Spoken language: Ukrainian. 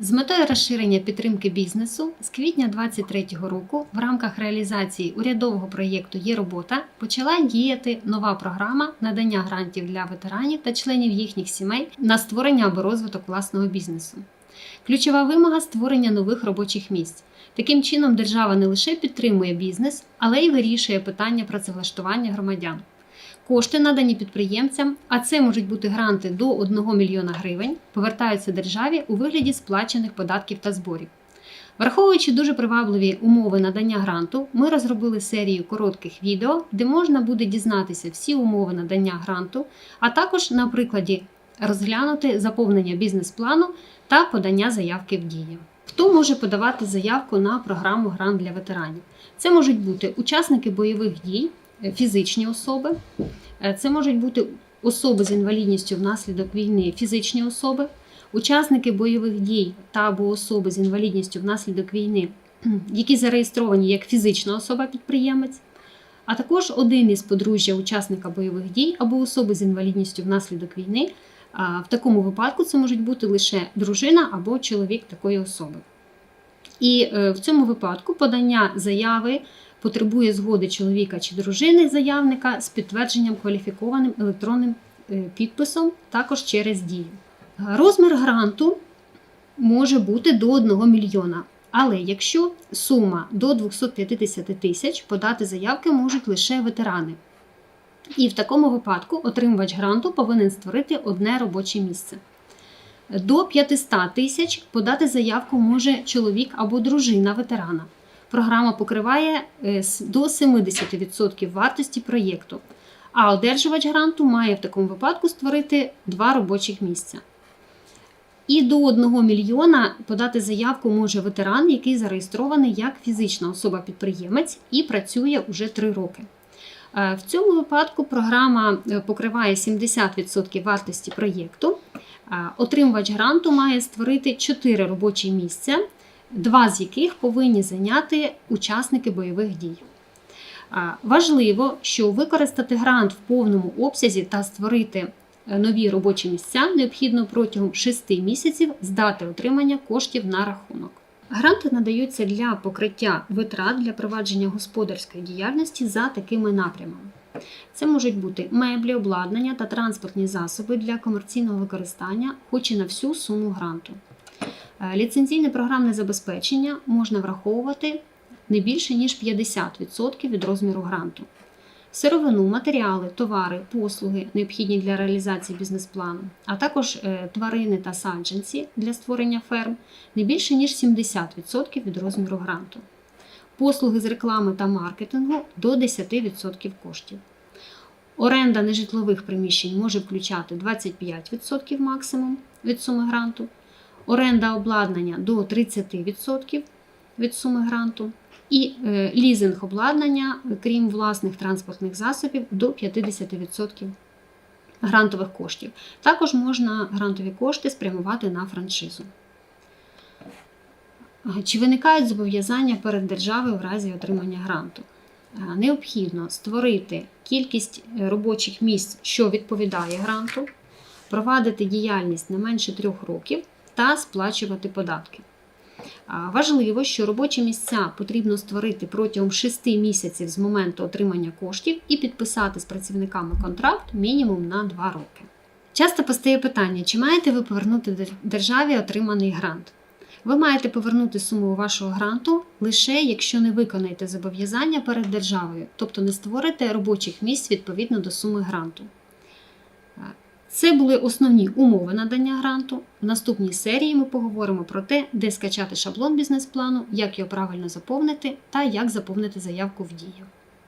З метою розширення підтримки бізнесу з квітня 2023 року в рамках реалізації урядового проєкту Є робота почала діяти нова програма надання грантів для ветеранів та членів їхніх сімей на створення або розвиток власного бізнесу. Ключова вимога створення нових робочих місць. Таким чином, держава не лише підтримує бізнес, але й вирішує питання працевлаштування громадян. Кошти, надані підприємцям, а це можуть бути гранти до 1 мільйона гривень, повертаються державі у вигляді сплачених податків та зборів. Враховуючи дуже привабливі умови надання гранту, ми розробили серію коротких відео, де можна буде дізнатися всі умови надання гранту, а також на прикладі розглянути заповнення бізнес-плану та подання заявки в дії. Хто може подавати заявку на програму Грант для ветеранів? Це можуть бути учасники бойових дій, фізичні особи, Е, це можуть бути особи з інвалідністю внаслідок війни, фізичні особи, учасники бойових дій та або особи з інвалідністю внаслідок війни, які зареєстровані як фізична особа-підприємець, а також один із подружжя учасника бойових дій або особи з інвалідністю внаслідок війни. В такому випадку це можуть бути лише дружина або чоловік такої особи. І е, в цьому випадку подання заяви потребує згоди чоловіка чи дружини заявника з підтвердженням кваліфікованим електронним е, підписом, також через дію. Розмір гранту може бути до 1 мільйона. Але якщо сума до 250 тисяч, подати заявки можуть лише ветерани. І в такому випадку отримувач гранту повинен створити одне робоче місце. До 500 тисяч подати заявку може чоловік або дружина ветерана. Програма покриває е, до 70% вартості проєкту, а одержувач гранту має в такому випадку створити два робочих місця. І до 1 мільйона подати заявку може ветеран, який зареєстрований як фізична особа-підприємець і працює уже 3 роки. Е, В цьому випадку програма е, покриває 70% вартості проєкту. Отримувач гранту має створити 4 робочі місця, два з яких повинні зайняти учасники бойових дій. Важливо, що використати грант в повному обсязі та створити е, нові робочі місця необхідно протягом 6 місяців з дати отримання коштів на рахунок. Гранти надаються для покриття витрат для провадження господарської діяльності за такими напрямами. Це можуть бути меблі, обладнання та транспортні засоби для комерційного використання, хоч і на всю суму гранту. Ліцензійне програмне забезпечення можна враховувати не більше ніж 50% від розміру гранту. Сировину, матеріали, товари, послуги, необхідні для реалізації бізнес-плану, а також е, тварини та саджанці для створення ферм не більше ніж 70% від розміру гранту. Послуги з реклами та маркетингу до 10% коштів. Оренда нежитлових приміщень може включати 25% максимум від суми гранту, оренда обладнання до 30% від суми гранту, і е, лізинг обладнання, крім власних транспортних засобів, до 50% грантових коштів. Також можна грантові кошти спрямувати на франшизу. Чи виникають зобов'язання перед державою в разі отримання гранту? Необхідно створити кількість е, робочих місць, що відповідає гранту, провадити діяльність не менше трьох років та сплачувати податки. Важливо, що робочі місця потрібно створити протягом 6 місяців з моменту отримання коштів і підписати з працівниками контракт мінімум на 2 роки. Часто постає питання, чи маєте ви повернути державі отриманий грант? Ви маєте повернути суму вашого гранту лише якщо не виконаєте зобов'язання перед державою, тобто не створите робочих місць відповідно до суми гранту. Це були основні умови надання гранту. В наступній серії ми поговоримо про те, де скачати шаблон бізнес-плану, як його правильно заповнити та як заповнити заявку в дію.